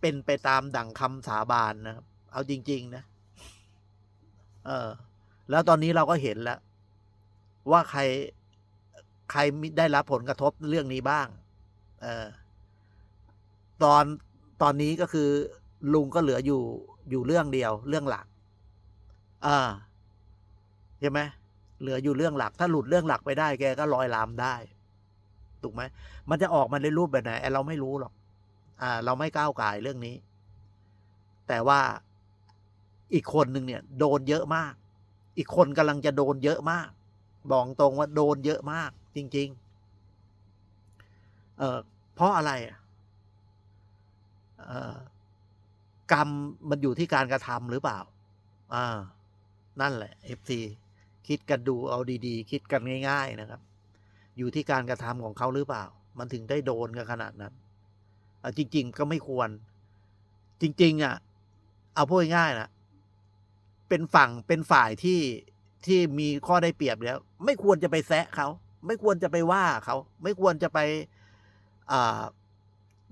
เป็นไปตามดั่งคำสาบานนะครับ เอาจริง ๆ นะ เออ แล้วตอนนี้เราก็เห็นแล้ว ว่าใครใครได้รับผลกระทบเรื่องนี้บ้าง เออ ตอนตอนนี้ก็คือ ลุงก็เหลืออยู่อยู่เรื่องเดียวเรื่องหลัก อ่าใช่ไหมเหลืออยู่เรื่องหลัก ถ้าหลุดเรื่องหลักไปได้แกก็ลอยลามได้ ถูกไหม มันจะออกมาในรูปแบบไหนเราไม่รู้หรอก เราไม่ก้าวไก่เรื่องนี้ แต่ว่าอีกคนหนึ่งเนี่ย โดนเยอะมาก อีกคนกำลังจะโดนเยอะมาก บอกตรงว่าโดนเยอะมาก จริง ๆ เออเพราะอะไรเออกรรมมันอยู่ที่การกระทำหรือเปล่า อ่า นั่นแหละ FC คิดกันดูเอาดีๆ คิดกันง่าย ๆนะครับ อยู่ที่การกระทำของเขาหรือเปล่า มันถึงได้โดนกันขนาดนั้น อะจริง ๆ ก็ไม่ควร จริง ๆ อะ เอาพูดง่ายๆนะเป็นฝั่งเป็นฝ่ายที่ที่มีข้อได้เปรียบแล้ว ไม่ควรจะไปแซะเขา ไม่ควรจะไปว่าเขา ไม่ควรจะไป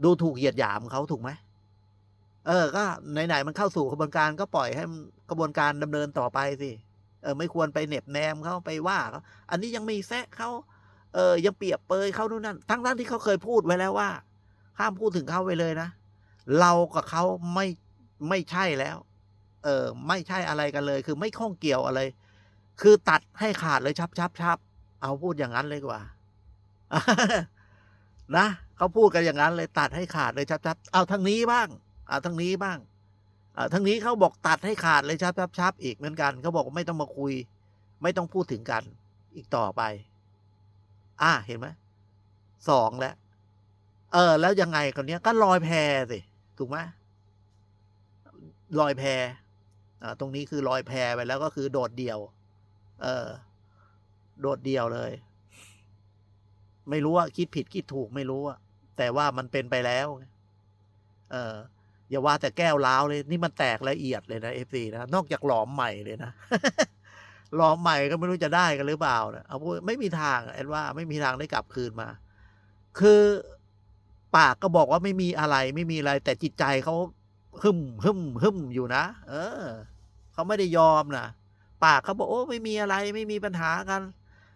ดูถูกเหยียดหยามเขาถูกไหมเออ ก็ไหนๆมันเข้าสู่กระบวนการก็ปล่อยให้กระบวนการดำเนินต่อไปสิเออ ไม่ควรไปเหน็บแนมเขาไปว่าเขาอันนี้ยังม่แซะเขาเออ ยังเปรียบเปยเขานู่นนั่นทั้งนั้นที่เขาเคยพูดไว้แล้วว่า ห้ามพูดถึงเขาไปเลยนะ เรากับเขาไม่ไม่ใช่แล้ว เออ ไม่ใช่อะไรกันเลย คือไม่ข้องเกี่ยวอะไร คือตัดให้ขาดเลยชับชับชับเอาพูดอย่างนั้นเลยกว่า นะเขาพูดกันอย่างนั้นเลยตัดให้ขาดเลยชับชับเอาทางนี้บ้างเอาทางนี้บ้างเอาทางนี้เขาบอกตัดให้ขาดเลยชับชับชับอีกเหมือนกันเขาบอกว่าไม่ต้องมาคุย ไม่ต้องพูดถึงกัน อีกต่อไป อ่าเห็นไหมสองแล้ว เออ แล้วยังไงคนนี้ก็ลอยแพสิถูกไหมลอยแพอ่ตรงนี้คือลอยแพไปแล้วก็คือโดดเดี่ยว เออ โดดเดี่ยวเลย ไม่รู้ว่าคิดผิดคิดถูกไม่รู้อะแต่ว่ามันเป็นไปแล้ว เอออย่าว่าแต่แก้วล้าวเลย นี่มันแตกละเอียดเลยนะเอฟซีนะนอกจากหลอมใหม่เลยนะหลอมใหม่ก็ไม่รู้จะได้กันหรือเปล่านะเอาไม่มีทางแอนว่าไม่มีทางได้กลับคืนมา คือ ปากก็บอกว่าไม่มีอะไรไม่มีอะไร แต่จิตใจเขาหึมหึมหึมอยู่นะเออเขาไม่ได้ยอมนะปากเขาบอกโอ้ไม่มีอะไรไม่มีปัญหากัน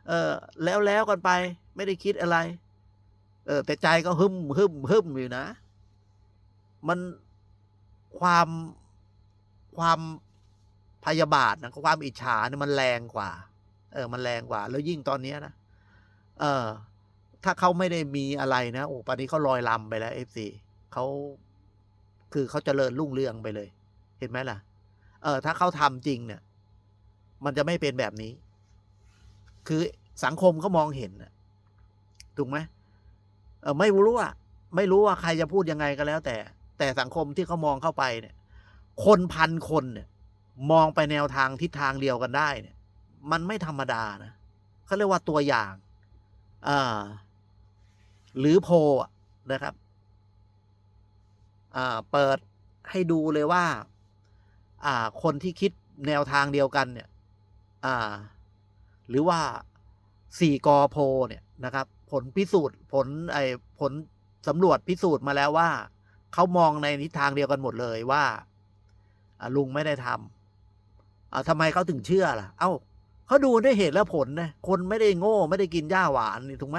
เออแล้วแล้วกันไป ไม่ได้คิดอะไร เออ แต่ใจก็หึมหึมหึมอยู่นะ มันความความพยาบาทนะความอิจฉาเนี่ยมันแรงกว่า เออ มันแรงกว่า แล้วยิ่งตอนเนี้ยนะเออ ถ้าเขาไม่ได้มีอะไรนะโอ้ปานนี้เขาลอยลำไปแล้วเอฟซีเขาคือเขาเจริญรุ่งเรืองไปเลย เห็นไหมล่ะ เออถ้าเขาทำจริงเนี่ย มันจะไม่เป็นแบบนี้ คือสังคมเขามองเห็นนะถูกไหมเออไม่รู้ว่าไม่รู้ว่าใครจะพูดยังไงก็แล้ว แต่ แต่สังคมที่เขามองเข้าไปเนี่ย คนพันคนเนี่ย มองไปแนวทางทิศทางเดียวกันได้เนี่ย มันไม่ธรรมดานะเขาเรียกว่าตัวอย่างอ่า หรือโพนะครับอ่าเปิดให้ดูเลยว่าอ่า คนที่คิดแนวทางเดียวกันเนี่ยอ่าหรือว่าสี่กอโพเนี่ยนะครับ ผลพิสูจน์ผลไอผลสำรวจพิสูจน์มาแล้วว่าเขามองในทิศทางเดียวกันหมดเลยว่าลุงไม่ได้ทำอ่าทำไมเขาถึงเชื่อล่ะ เอ้าเขาดูด้วยเหตุและผลนะคนไม่ได้โง่ ไม่ได้กินหญ้าหวานนี่ถูกไหม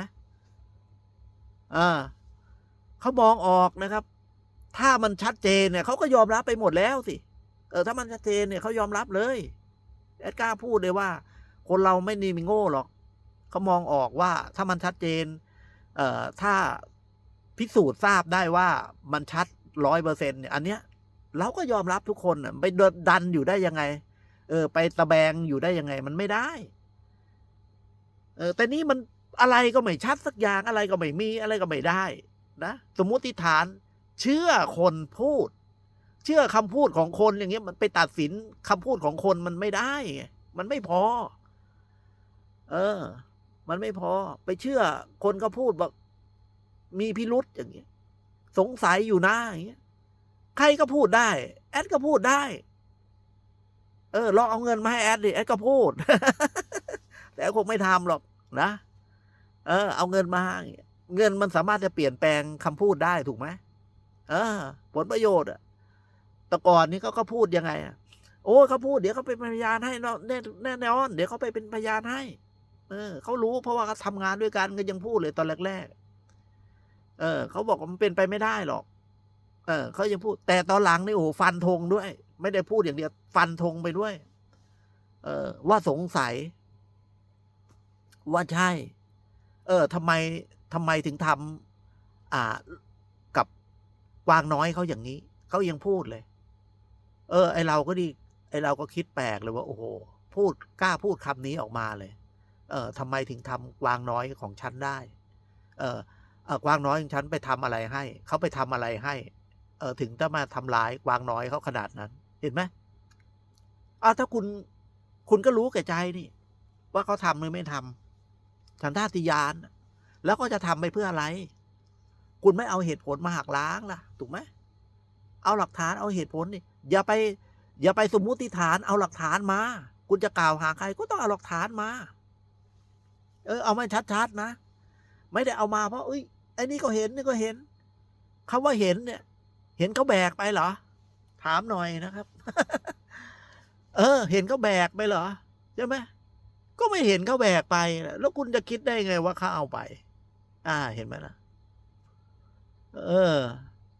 อ่าเขามองออกนะครับ ถ้ามันชัดเจนเนี่ยเขาก็ยอมรับไปหมดแล้วสิเออถ้ามันชัดเจนเนี่ยเขายอมรับเลยแอดกล้าพูดเลยว่า คนเราไม่นีมีโง่หรอกเขามองออกว่าถ้ามันชัดเจน เอ่อถ้าพิสูจน์ทราบได้ว่ามันชัดร้อยเปอร์เซ็นเนี่ยอันเนี้ยเราก็ยอมรับทุกคนน่ะไปดันอยู่ได้ยังไง เออ ไปตะแบงอยู่ได้ยังไง มันไม่ได้ เออแต่นี่มัน อะไรก็ไม่ชัดสักอย่างอะไรก็ไม่มีอะไรก็ไม่ได้นะสมมติฐานเชื่อคนพูด เชื่อคำพูดของคนอย่างเงี้ยมันไปตัดสินคำพูดของคนมันไม่ได้ มันไม่พอ เออ มันไม่พอ ไปเชื่อคนก็พูดบอกมีพิรุษอย่างเงี้ย สงสัยอยู่นะอย่างเงี้ย ใครก็พูดได้ แอดก็พูดได้ เออลองเอาเงินมาให้แอดดิแอดก็พูด แต่คงไม่ทำหรอกนะ เออ เอาเงินมา เงินมันสามารถจะเปลี่ยนแปลงคำพูดได้ถูกไหมเออ ผลประโยชน์อะแต่ก่อนนี้เขาก็พูดยังไงอะโอ้เขาพูดเดี๋ยวเขาเป็นพยานให้เนาะแน่แน่นอน เดี๋ยวเขาไปเป็นพยานให้ เออเขารู้เพราะว่าเขาทำงานด้วยกันก็ยังพูดเลยตอนแรกๆเออเขาบอกว่ามันเป็นไปไม่ได้หรอก เออเขายังพูด แต่ตอนหลังนี่โอ้โหฟันธงด้วย ไม่ได้พูดอย่างเดียวฟันธงไปด้วย เออว่าสงสัย ว่าใช่ เออทำไมทำไมถึงทำอ่ากับกวางน้อยเขาอย่างนี้เขายังพูดเลย เออ ไอเราก็ดี ไอเราก็คิดแปลกเลยว่า โอ้โหพูดกล้าพูดคำนี้ออกมาเลย เออทำไมถึงทำกวางน้อยของฉันได้ เออเออกวางน้อยของฉันไปทำอะไรให้เขาไปทำอะไรให้ เออถึงจะมาทำร้ายกวางน้อยเขาขนาดนั้น เห็นไหมอ้าวถ้าคุณคุณก็รู้แก่ใจนี่ ว่าเขาทำหรือไม่ทำ สันทาติยาน แล้วก็จะทำไปเพื่ออะไร คุณไม่เอาเหตุผลมาหักล้างล่ะ ถูกไหมเอาหลักฐานเอาเหตุผลนี่อย่าไป อย่าไปสมมุติฐานเอาหลักฐานมา คุณจะกล่าวหาใครก็ต้องเอาหลักฐานมา เออ เอามาชัดๆนะ ไม่ได้เอามาเพราะเอ้ยไอ้นี่ก็เห็นนี่ก็เห็นคำว่าเห็นเนี่ย เห็นเขาแบกไปเหรอ ถามหน่อยนะครับ เออ เห็นเขาแบกไปเหรอใช่ไหม ก็ไม่เห็นเขาแบกไปนะแล้วคุณจะคิดได้ไงว่าเขาเอาไป อ่า เห็นไหมล่ะเออ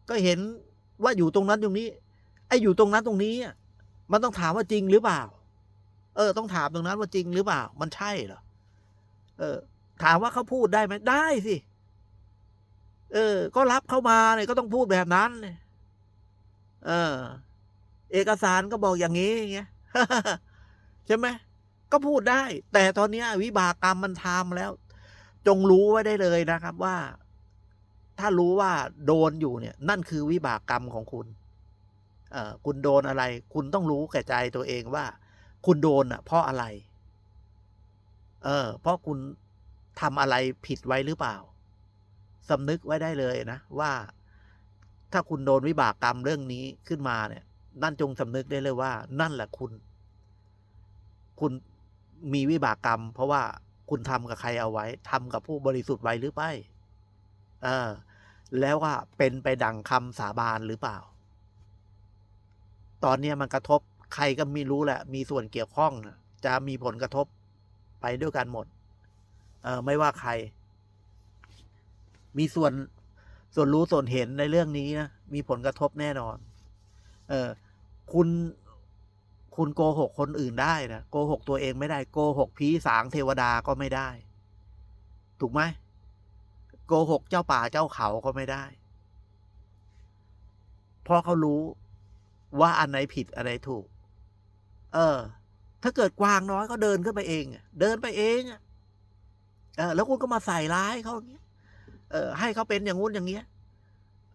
ก็เห็นว่าอยู่ตรงนั้นตรงนี้ ไอ้อยู่ตรงนั้นตรงนี้อะมันต้องถามว่าจริงหรือเปล่า เออ ต้องถามตรงนั้นว่าจริงหรือเปล่า มันใช่เหรอเออ ถามว่าเขาพูดได้ไหมได้สิเออ ก็รับเข้ามาเนี่ยก็ต้องพูดแบบนั้นเนี่ยเออ เอกสารก็บอกอย่างนี้อย่างเงี้ยใช่ไหม ก็พูดได้ แต่ตอนนี้วิบากกรรมมันทำแล้ว จงรู้ไว้ได้เลยนะครับว่า ถ้ารู้ว่าโดนอยู่เนี่ย นั่นคือวิบากกรรมของคุณเออคุณโดนอะไร คุณต้องรู้แก่ใจตัวเองว่า คุณโดนอะ เพราะอะไร เออ เพราะคุณทำอะไรผิดไว้หรือเปล่าสำนึกไว้ได้เลยนะ ว่า ถ้าคุณโดนวิบากกรรมเรื่องนี้ขึ้นมาเนี่ย นั่นจงสำนึกได้เลยว่า นั่นแหละคุณ คุณ มีวิบากกรรม เพราะว่าคุณทำกับใครเอาไว้ทำกับผู้บริสุทธิ์ไว้หรือไม่เออ แล้วว่าเป็นไปดังคำสาบานหรือเปล่า ตอนเนี้มันกระทบใครก็ไม่รู้แหละ มีส่วนเกี่ยวข้องนะจะมีผลกระทบไปด้วยกันหมด เออไม่ว่าใคร มีส่วนส่วนรู้ส่วนเห็นในเรื่องนี้นะมีผลกระทบแน่นอน เออ คุณ คุณโกหกคนอื่นได้นะโกหกตัวเองไม่ได้โกหกผีสางเทวดาก็ไม่ได้ ถูกไหมโกหกเจ้าป่าเจ้าเขาก็ไม่ได้ เพราะเขารู้ว่าอันไหนผิดอันไหนถูก เออ ถ้าเกิดกวางน้อยก็เดินขึ้นไปเอง เดินไปเองอะเออ แล้วคุณก็มาใส่ร้ายเขาอย่างเงี้ยเออ ให้เขาเป็นอย่างงู้นอย่างเงี้ย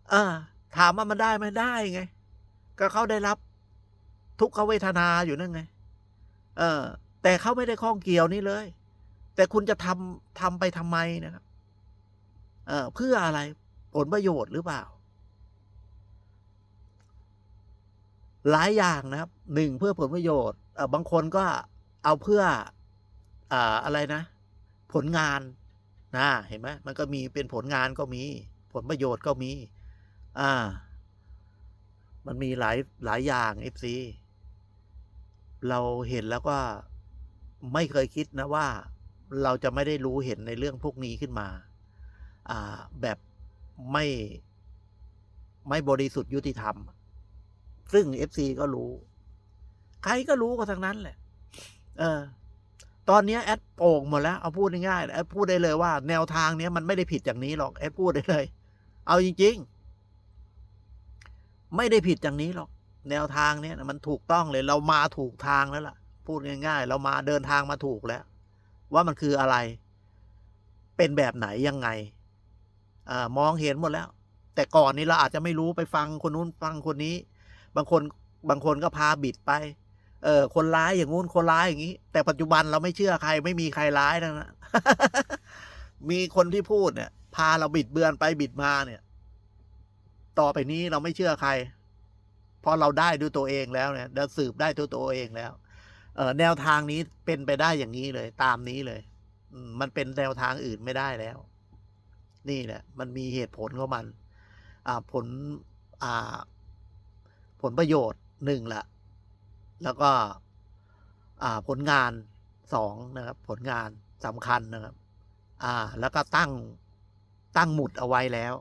เออ ถามว่ามันได้ไหมได้ไง ก็เขาได้รับ ทุกขเวทนาอยู่นั่นไง เออ แต่เขาไม่ได้ข้องเกี่ยวนี่เลย แต่คุณจะทำทำไปทำไมนะครับ เออเพื่ออะไรผลประโยชน์หรือเปล่า หลายอย่างนะครับหนึ่งเพื่อผลประโยชน์เออบางคนก็เอาเพื่ออ่าอะไรนะ ผลงานนะเห็นไหมมันก็มีเป็นผลงานก็มี ผลประโยชน์ก็มี อ่า มันมีหลายหลายอย่างเอฟซี เราเห็นแล้วก็ไม่เคยคิดนะว่าเราจะไม่ได้รู้เห็นในเรื่องพวกนี้ขึ้นมาอ่าแบบไม่ไม่บริสุทธิ์ยุติธรรม ซึ่งเอฟซีก็รู้ ใครก็รู้ก็ทั้งนั้นแหละ เออ ตอนนี้แอดโป่งหมดแล้ว เอาพูดง่ายๆแอดพูดได้เลยว่า แนวทางเนี้ยมันไม่ได้ผิดอย่างนี้หรอกแอดพูดได้เลย เอาจริง ๆ ไม่ได้ผิดอย่างนี้หรอก แนวทางเนี้ยมันถูกต้องเลยเรามาถูกทางแล้วล่ะ พูดง่ายๆ เรามาเดินทางมาถูกแล้ว ว่ามันคืออะไร เป็นแบบไหนยังไงอมองเห็นหมดแล้ว แต่ก่อนนี้เราอาจจะไม่รู้ไปฟังคนนู้นฟังคนนี้ บางคนบางคนก็พาบิดไป เออ คนร้ายอย่างงู้นคนร้ายอย่างนี้ แต่ปัจจุบันเราไม่เชื่อใคร ไม่มีใครร้ายทั้งนั้นมีคนที่พูดเนี่ย พาเราบิดเบือนไปบิดมาเนี่ย ต่อไปนี้เราไม่เชื่อใคร เพราะเราได้ด้วยตัวเองแล้วเนี่ยเราสืบได้ด้วยตัวเองแล้ว เออแนวทางนี้เป็นไปได้อย่างนี้เลย ตามนี้เลยมมันเป็นแนวทางอื่นไม่ได้แล้ว นี่แหละ มันมีเหตุผลของมัน อ่าผลอ่า ผลประโยชน์หนึ่งละแล้วก็ อ่าผลงานสองนะครับ ผลงานสำคัญนะครับ อ่า แล้วก็ตั้งตั้งหมุดเอาไว้แล้ว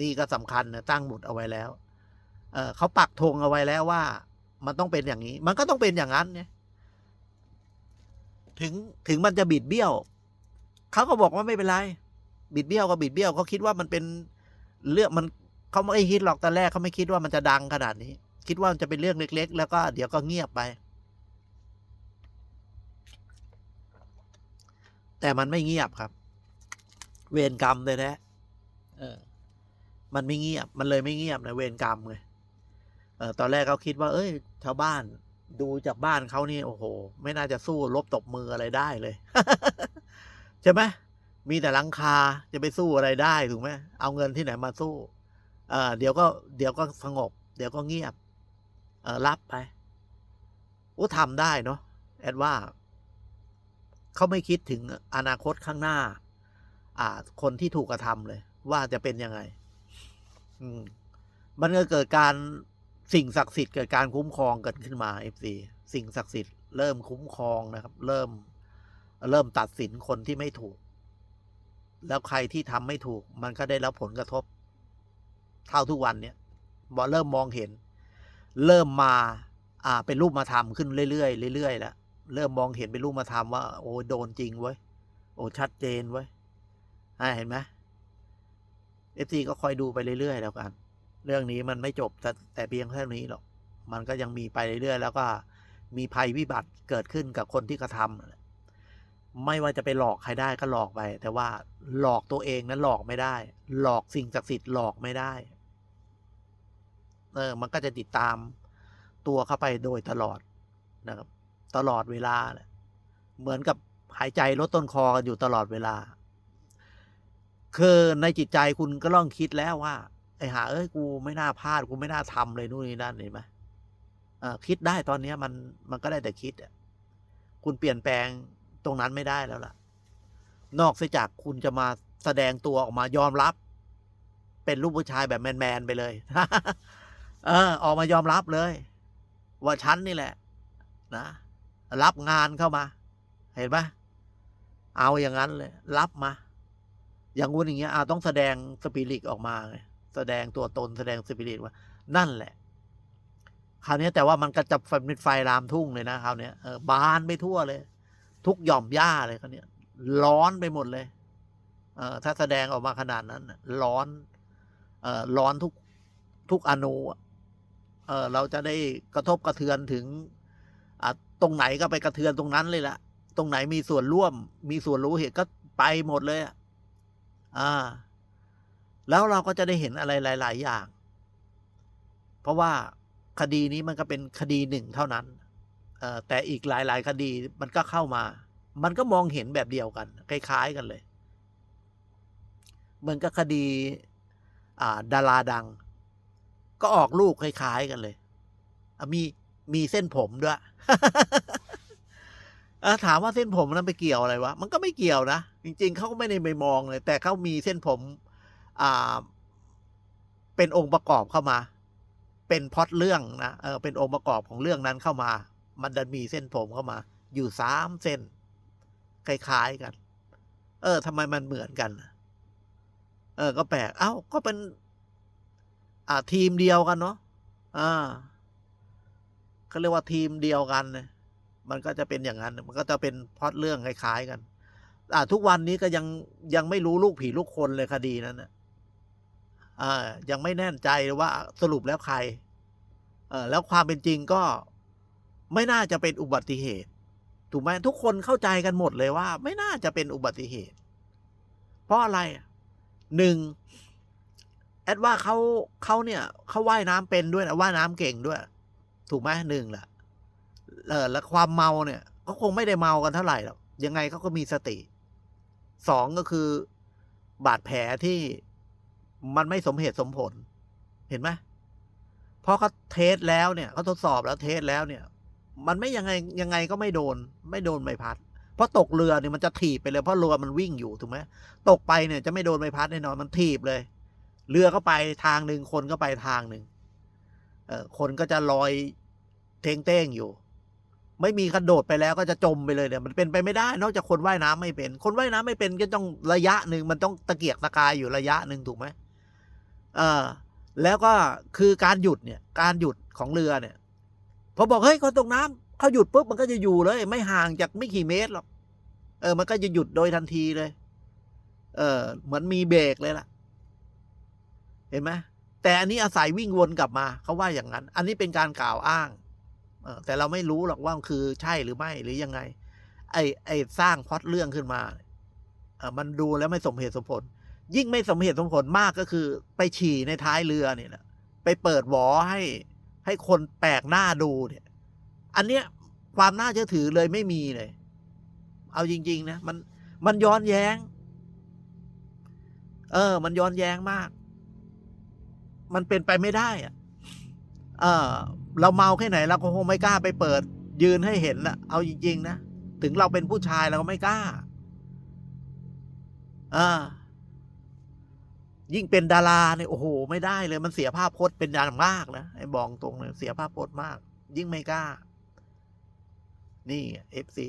นี่ก็สำคัญนะตั้งหมุดเอาไว้แล้ว เออเขาปักธงเอาไว้แล้วว่า มันต้องเป็นอย่างนี้ มันก็ต้องเป็นอย่างนั้นเนี่ยถึงถึงมันจะบิดเบี้ยวเขาก็บอกว่าไม่เป็นไร บิดเบี้ยวก็บิดเบี้ยวเขาคิดว่ามันเป็นเรื่องมันเขาไม่คิดหรอกตอนแรกเขาไม่คิดว่ามันจะดังขนาดนี้ คิดว่ามันจะเป็นเรื่องเล็ก ๆ แล้วก็เดี๋ยวก็เงียบไป แต่มันไม่เงียบครับ เวรกรรมเลยแท้เออ มันไม่เงียบ มันเลยไม่เงียบนะเวรกรรมเออ ตอนแรกเขาคิดว่า เอ้ย ชาวบ้านดูจากบ้านเขานี่โอ้โห ไม่น่าจะสู้ลบตบมืออะไรได้เลย ใช่ไหมมีแต่ลังคาจะไปสู้อะไรได้ถูกไหมเอาเงินที่ไหนมาสู้เออเดี๋ยวก็เดี๋ยวก็สงบ เดี๋ยวก็เงียบ เออรับไปโอ้ทำได้เนาะแอดว่าเขาไม่คิดถึงอนาคตข้างหน้า อ่า คนที่ถูกกระทำเลย ว่าจะเป็นยังไง อืม มันก็เกิดการ สิ่งศักดิ์สิทธิ์เกิดการคุ้มครองเกันขึ้นมาเอฟซีสิ่งศักดิ์สิทธิ์เริ่มคุ้มครองนะครับ เริ่ม เริ่มตัดสินคนที่ไม่ถูก แล้วใครที่ทำไม่ถูก มันก็ได้รับผลกระทบ เท่าทุกวันเนี่ยบอเริ่มมองเห็น เริ่มมา อ่า เป็นรูปมาทำขึ้นเรื่อยๆเรื่อยๆแล้วเริ่มมองเห็นเป็นรูปมาทำว่า โอ้โดนจริงเว้ยโอ้ชัดเจนเว้ยเห็นไหมเอฟซีก็คอยดูไปเรื่อยๆแล้วกัน เรื่องนี้มันไม่จบแต่แต่เพียงแค่นี้หรอก มันก็ยังมีไปเรื่อยๆแล้วก็มีภัยวิบัติเกิดขึ้นกับคนที่กระทำไม่ว่าจะไปหลอกใครได้ก็หลอกไป แต่ว่าหลอกตัวเองนั้นหลอกไม่ได้ หลอกสิ่งศักดิ์สิทธิ์หลอกไม่ได้ เออ มันก็จะติดตามตัวเข้าไปโดยตลอดนะครับ ตลอดเวลาเหมือนกับหายใจลดต้นคอกันอยู่ตลอดเวลา คือในจิตใจคุณก็ต้องคิดแล้วว่า อ้หาเอ้ยกูไม่น่าพลาดกูไม่น่าทำเลยนู่นนี่นั่นเห็นไหมคิดได้ตอนเนี้ยมันมันก็ได้แต่คิดอะคุณเปลี่ยนแปลงตรงนั้นไม่ได้แล้วล่ะ นอกเสียจากคุณจะมาแสดงตัวออกมายอมรับ เป็นลูกผู้ชายแบบแมนๆไปเลย เออ ออกมายอมรับเลย ว่าฉันนี่แหละ นะรับงานเข้ามา เห็นไหมเอาอย่างนั้นเลย รับมา อย่างวุ้นอย่างเงี้ยอาต้องแสดงสปิริตออกมาไง แสดงตัวตนแสดงสปิริตว่านั่นแหละ คราวนี้แต่ว่ามันกระจับไฟเป็นไฟลามทุ่งเลยนะคราวนี้เออบานไปทั่วเลย ทุกหย่อมหญ้าเลยคราวนี้ร้อนไปหมดเลย เออถ้าแสดงออกมาขนาดนั้น ร้อน เออร้อนทุกทุกอนูเออเราจะได้กระทบกระเทือนถึงอะตรงไหนก็ไปกระเทือนตรงนั้นเลยละตรงไหนมีส่วนร่วม มีส่วนรู้เหตุก็ไปหมดเลยอะอ่า แล้วเราก็จะได้เห็นอะไรหลาย ๆ อย่าง เพราะว่าคดีนี้มันก็เป็นคดีหนึ่งเท่านั้นแต่อีกหลาย ๆ คดีมันก็เข้ามา มันก็มองเห็นแบบเดียวกัน คล้าย ๆ กันเลย เหมือนกับคดีดาราดัง ก็ออกลูกคล้าย ๆ กันเลย มีมีเส้นผมด้วยถามว่าเส้นผมนั้นไปเกี่ยวอะไรวะ มันก็ไม่เกี่ยวนะ จริง ๆ เขาก็ไม่ได้ไปมองเลย แต่เขามีเส้นผม เป็นองค์ประกอบเข้ามา เป็นพอดเรื่องนะเออเป็นองค์ประกอบของเรื่องนั้นเข้ามา มันดันมีเส้นผมเข้ามา อยู่สามเส้นคล้ายๆกัน เออทำไมมันเหมือนกัน เออ ก็แปลก เอ้า ก็เป็น อ่า ทีมเดียวกันเนาะ อ่าเขาเรียกว่าทีมเดียวกันเลยมันก็จะเป็นอย่างนั้น มันก็จะเป็นพอดเรื่องคล้ายๆกัน อ่า ทุกวันนี้ก็ยังยังไม่รู้ลูกผีลูกคนเลยคดีนั้นนะ ยังไม่แน่ใจว่าสรุปแล้วใครแล้วความเป็นจริงก็ไม่น่าจะเป็นอุบัติเหตุ ถูกไหมทุกคนเข้าใจกันหมดเลยว่า ไม่น่าจะเป็นอุบัติเหตุ เพราะอะไรหนึ่งแอดว่าเขาเขาเนี่ยเขาว่ายน้ำเป็นด้วยนะว่ายน้ำเก่งด้วย ถูกไหมหนึ่งแหละเออแล้วความเมาเนี่ยก็คงไม่ได้เมากันเท่าไหร่หรอกยังไงเขาก็มีสติสองก็คือบาดแผลที่ มันไม่สมเหตุสมผล เห็นไหมเพราะเขาเทสแล้วเนี่ยเขาทดสอบแล้วเทสแล้วเนี่ย มันไม่ยังไงยังไงก็ไม่โดน ไม่โดนใบพัด เพราะตกเรือเนี่ยมันจะถีบไปเลยเพราะเรือมันวิ่งอยู่ถูกไหมตกไปเนี่ยจะไม่โดนใบพัดแน่นอนมันถีบเลย เรือก็ไปทางหนึ่งคนก็ไปทางหนึ่งเออคนก็จะลอยเทงเต้งอยู่ ไม่มีกระโดดไปแล้วก็จะจมไปเลยเนี่ย มันเป็นไปไม่ได้ นอกจากคนว่ายน้ำไม่เป็น คนว่ายน้ำไม่เป็นก็ต้องระยะหนึ่งมันต้องตะเกียกตะกายอยู่ระยะหนึ่งถูกไหม เออแล้วก็คือการหยุดเนี่ยการหยุดของเรือเนี่ยพอบอกเฮ้ยคนตกน้ำเขาหยุดปุ๊บมันก็จะอยู่เลย ไม่ห่างจากไม่กี่เมตรหรอกเออ มันก็จะหยุดโดยทันทีเลย เออเหมือนมีเบรกเลยล่ะ เห็นไหมแต่อันนี้อาศัยวิ่งวนกลับมาเขาว่าอย่างนั้น อันนี้เป็นการกล่าวอ้างเออแต่เราไม่รู้หรอกว่าคือใช่หรือไม่หรือยังไง ไอ้ไอ้สร้างพอดเรื่องขึ้นมาเออมันดูแล้วไม่สมเหตุสมผล ยิ่งไม่สมเหตุสมผลมากก็คือ ไปฉี่ในท้ายเรือเนี่ยนะไปเปิดหวอให้ให้คนแปลกหน้าดูเนี่ย อันเนี้ยความน่าเชื่อถือเลยไม่มีเลย เอาจริง ๆ นะ มันมันย้อนแย้ง เออ มันย้อนแย้งมาก มันเป็นไปไม่ได้อะเออ เราเมาแค่ไหนเราก็คงไม่กล้าไปเปิด ยืนให้เห็นละเอาจริง ๆ นะ ถึงเราเป็นผู้ชายเราก็ไม่กล้า อ่า ยิ่งเป็นดาราเนี่ยโอ้โห ไม่ได้เลยมันเสียภาพพจน์เป็นอย่างมากนะไอ้บองตรงเลยเสียภาพพจน์มาก ยิ่งไม่กล้า นี่เอฟซี